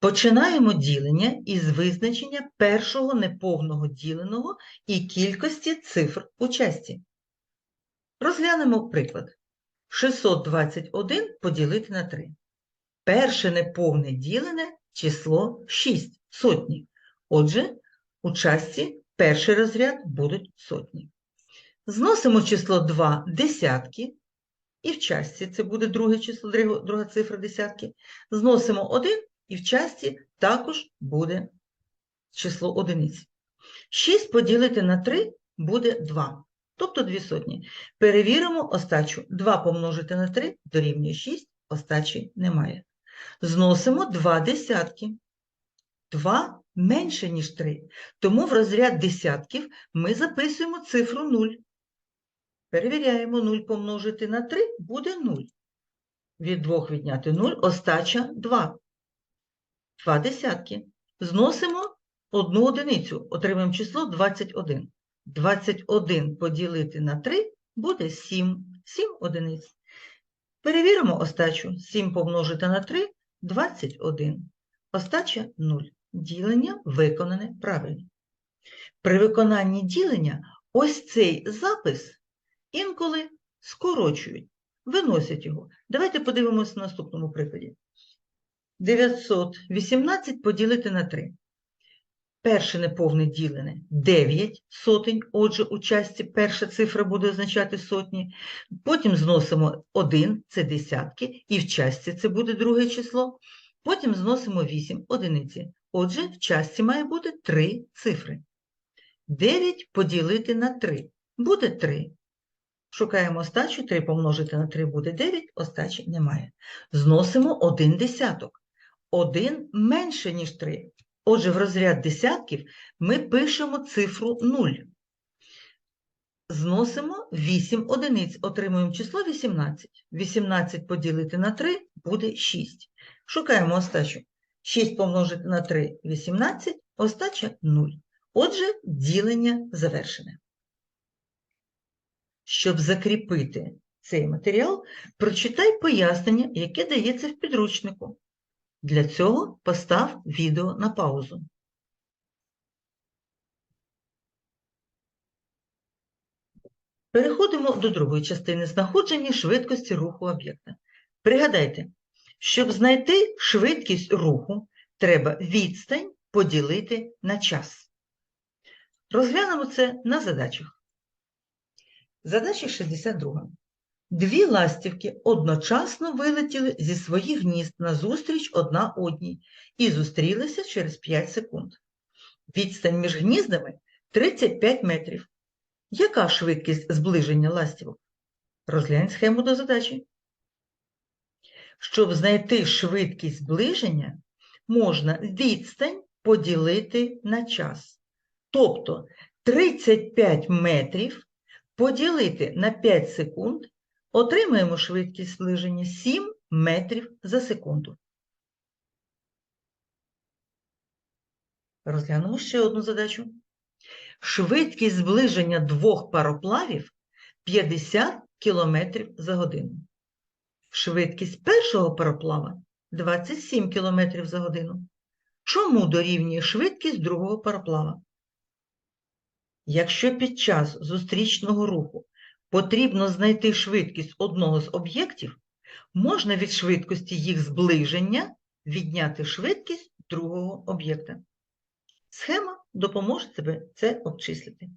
Починаємо ділення із визначення першого неповного діленого і кількості цифр у часті. Розглянемо приклад. 621 поділити на 3. Перше неповне ділене число 6 сотні. Отже, у часті перший розряд будуть сотні. Зносимо число 2 десятки, і в часті це буде друге число, друга- цифра десятки. Зносимо 1 і в часті також буде число одиниць. 6 поділити на 3 буде 2, тобто 2 сотні. Перевіримо остачу. 2 помножити на 3 дорівнює 6, остачі немає. Зносимо 2 десятки. 2 менше, ніж 3. Тому в розряд десятків ми записуємо цифру 0. Перевіряємо 0 помножити на 3 буде 0. Від 2 відняти 0, остача 2. 2 десятки. Зносимо одну одиницю, отримаємо число 21. 21 поділити на 3 буде 7. 7 одиниць. Перевіримо остачу. 7 помножити на 3 – 21. Остача 0. Ділення виконане правильно. При виконанні ділення ось цей запис інколи скорочують, виносять його. Давайте подивимося на наступному прикладі. 918 поділити на 3. Перше неповне ділене 9 сотень, отже, у часті перша цифра буде означати сотні. Потім зносимо 1, це десятки, і в часті це буде друге число. Потім зносимо 8 одиниці. Отже, в часті має бути 3 цифри. 9 поділити на 3 буде 3. Шукаємо остачу, 3 помножити на 3 буде 9, остачі немає. Зносимо 1 десяток. 1 менше, ніж 3. Отже, в розряд десятків ми пишемо цифру 0. Зносимо 8 одиниць, отримуємо число 18. 18 поділити на 3 буде 6. Шукаємо остачу. 6 помножити на 3 – 18, остача 0. Отже, ділення завершене. Щоб закріпити цей матеріал, прочитай пояснення, яке дається в підручнику. Для цього постав відео на паузу. Переходимо до другої частини знаходження швидкості руху об'єкта. Пригадайте, щоб знайти швидкість руху, треба відстань поділити на час. Розглянемо це на задачах. Задача 62. Дві ластівки одночасно вилетіли зі своїх гнізд назустріч одна одній і зустрілися через 5 секунд. Відстань між гніздами 35 метрів. Яка швидкість зближення ластівок? Розглянь схему до задачі. Щоб знайти швидкість зближення, можна відстань поділити на час. Тобто 35 метрів поділити на 5 секунд, отримаємо швидкість зближення 7 метрів за секунду. Розглянемо ще одну задачу. Швидкість зближення двох пароплавів 50 км за годину. Швидкість першого пароплава 27 км за годину. Чому дорівнює швидкість другого пароплава? Якщо під час зустрічного руху потрібно знайти швидкість одного з об'єктів, можна від швидкості їх зближення відняти швидкість другого об'єкта. Схема допоможе тебе це обчислити.